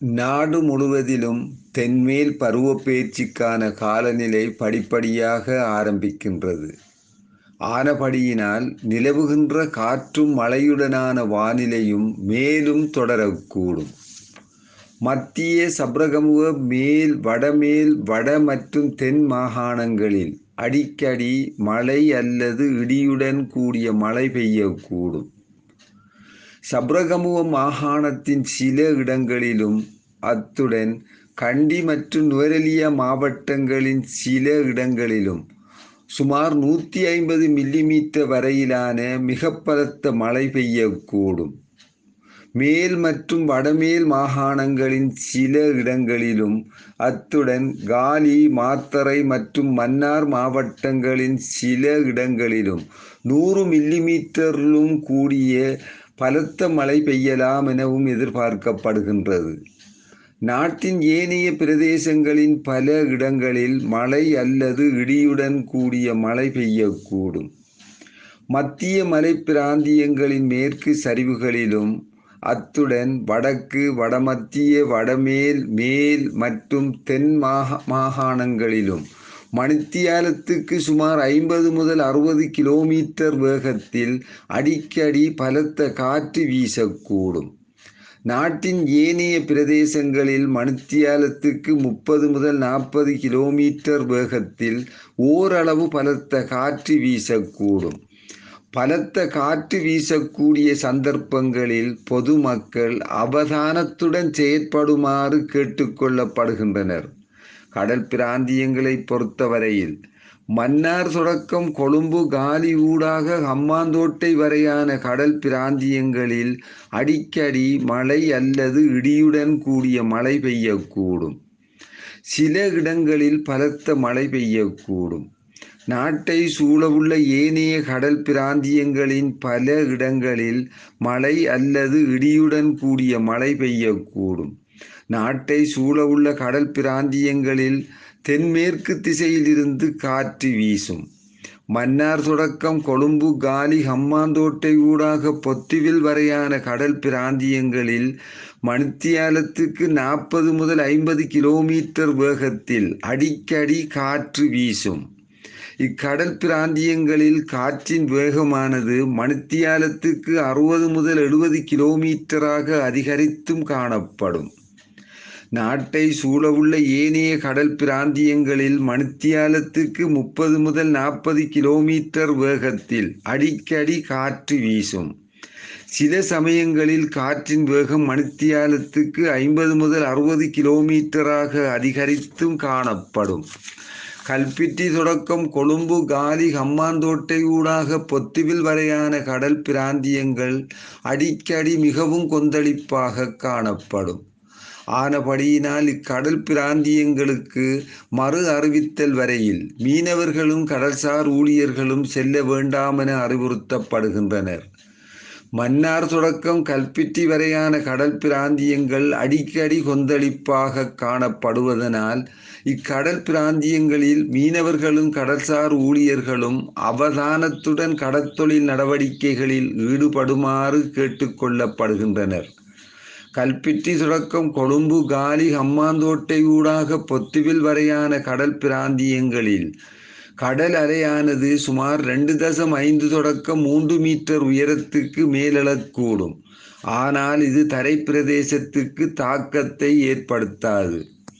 நாடு முழுவதிலும் தென்மேல் பருவப்பெயர்ச்சிக்கான காலநிலை படிப்படியாக ஆரம்பிக்கின்றது. ஆனபடியினால் நிலவுகின்ற காற்றும் மழையுடனான வானிலையும் மேலும் தொடரக்கூடும். மத்திய சப்ரகமுக மேல் வடமேல் வட மற்றும் தென் மாகாணங்களில் அடிக்கடி மழை அல்லது இடியுடன் கூடிய மழை பெய்யக்கூடும். சப்ரகமுவ மாகாணத்தின் சில இடங்களிலும் அத்துடன் கண்டி மற்றும் நுவரெலியா மாவட்டங்களின் சில இடங்களிலும் சுமார் நூற்றி ஐம்பது மில்லிமீட்டர் வரையிலான மிக பலத்த மழை பெய்யக்கூடும். மேல் மற்றும் வடமேல் மாகாணங்களின் சில இடங்களிலும் அத்துடன் காலி மாத்தரை மற்றும் மன்னார் மாவட்டங்களின் சில இடங்களிலும் நூறு மில்லிமீட்டரிலும் கூடிய பலத்த மழை பெய்யலாம் எனவும் எதிர்பார்க்கப்படுகின்றது. நாட்டின் ஏனைய பிரதேசங்களின் பல இடங்களில் மழை அல்லது இடியுடன் கூடிய மழை பெய்யக்கூடும். மத்திய மலை பிராந்தியங்களின் மேற்கு சரிவுகளிலும் அத்துடன் வடக்கு வடமத்திய வடமேல் மேல் மற்றும் தென் மாகாணங்களிலும் மணித்தியாலத்துக்கு சுமார் ஐம்பது முதல் அறுபது கிலோமீட்டர் வேகத்தில் அடிக்கடி பலத்த காற்று வீசக்கூடும். நாட்டின் ஏனைய பிரதேசங்களில் மணித்தியாலத்துக்கு முப்பது முதல் நாற்பது கிலோமீட்டர் வேகத்தில் ஓரளவு பலத்த காற்று வீசக்கூடும். பலத்த காற்று வீசக்கூடிய சந்தர்ப்பங்களில் பொதுமக்கள் அவதானத்துடன் செயற்படுமாறு கேட்டுக்கொள்ளப்படுகின்றனர். கடல் பிராந்தியங்களை பொறுத்தவரையில் மன்னார் தொடக்கம் கொழும்பு காலி ஊடாக ஹம்மாந்தோட்டை வரையான கடல் பிராந்தியங்களில் அடிக்கடி மழை அல்லது இடியுடன் கூடிய மழை பெய்யக்கூடும். சில இடங்களில் பலத்த மழை பெய்யக்கூடும். நாட்டை சூழவுள்ள ஏனைய கடல் பிராந்தியங்களின் பல இடங்களில் மழை அல்லது இடியுடன் கூடிய மழை பெய்யக்கூடும். நாட்டை சூழவுள்ள கடல் பிராந்தியங்களில் தென்மேற்கு திசையிலிருந்து காற்று வீசும். மன்னார் தொடக்கம் கொழும்பு காலி ஹம்மாந்தோட்டை ஊடாக பொத்துவில் வரையான கடல் பிராந்தியங்களில் மணித்தியாலத்துக்கு நாற்பது முதல் ஐம்பது கிலோமீட்டர் வேகத்தில் அடிக்கடி காற்று வீசும். இக்கடல் பிராந்தியங்களில் காற்றின் வேகமானது மணித்தியாலத்துக்கு அறுபது முதல் எழுபது கிலோமீட்டராக அதிகரித்தும் காணப்படும். நாட்டை சூழவுள்ள ஏனைய கடல் பிராந்தியங்களில் மணித்தியாலத்துக்கு முப்பது முதல் நாற்பது கிலோமீட்டர் வேகத்தில் அடிக்கடி காற்று வீசும். சில சமயங்களில் காற்றின் வேகம் மணித்தியாலத்துக்கு ஐம்பது முதல் அறுபது கிலோமீட்டராக அதிகரித்தும் காணப்படும். கல்பிட்டி தொடக்கம் கொழும்பு காலி ஹம்மாந்தோட்டை ஊடாக பொத்துவில் வரையான கடல் பிராந்தியங்கள் அடிக்கடி மிகவும் கொந்தளிப்பாக காணப்படும். ஆனபடியினால் இக்கடல் பிராந்தியங்களுக்கு மறு அறிவித்தல் வரையில் மீனவர்களும் கடல்சார் ஊழியர்களும் செல்ல வேண்டாமென அறிவுறுத்தப்படுகின்றனர். மன்னார் தொடக்கம் கல்பிட்டி வரையான கடல் பிராந்தியங்கள் அடிக்கடி கொந்தளிப்பாக காணப்படுவதனால் இக்கடல் பிராந்தியங்களில் மீனவர்களும் கடல்சார் ஊழியர்களும் அவதானத்துடன் கடற்தொழில் நடவடிக்கைகளில் ஈடுபடுமாறு கேட்டுக்கொள்ளப்படுகின்றனர். கல்பிட்டி தொடக்கம் கொழும்பு காலி ஹம்மாந்தோட்டை ஊடாக பொத்துவில் வரையான கடல் பிராந்தியங்களில் கடல் அலையானது சுமார் ரெண்டு தசம் ஐந்து தொடக்கம் மூன்று மீட்டர் உயரத்துக்கு மேலெழக்கூடும். ஆனால் இது தரை பிரதேசத்துக்கு தாக்கத்தை ஏற்படுத்தாது.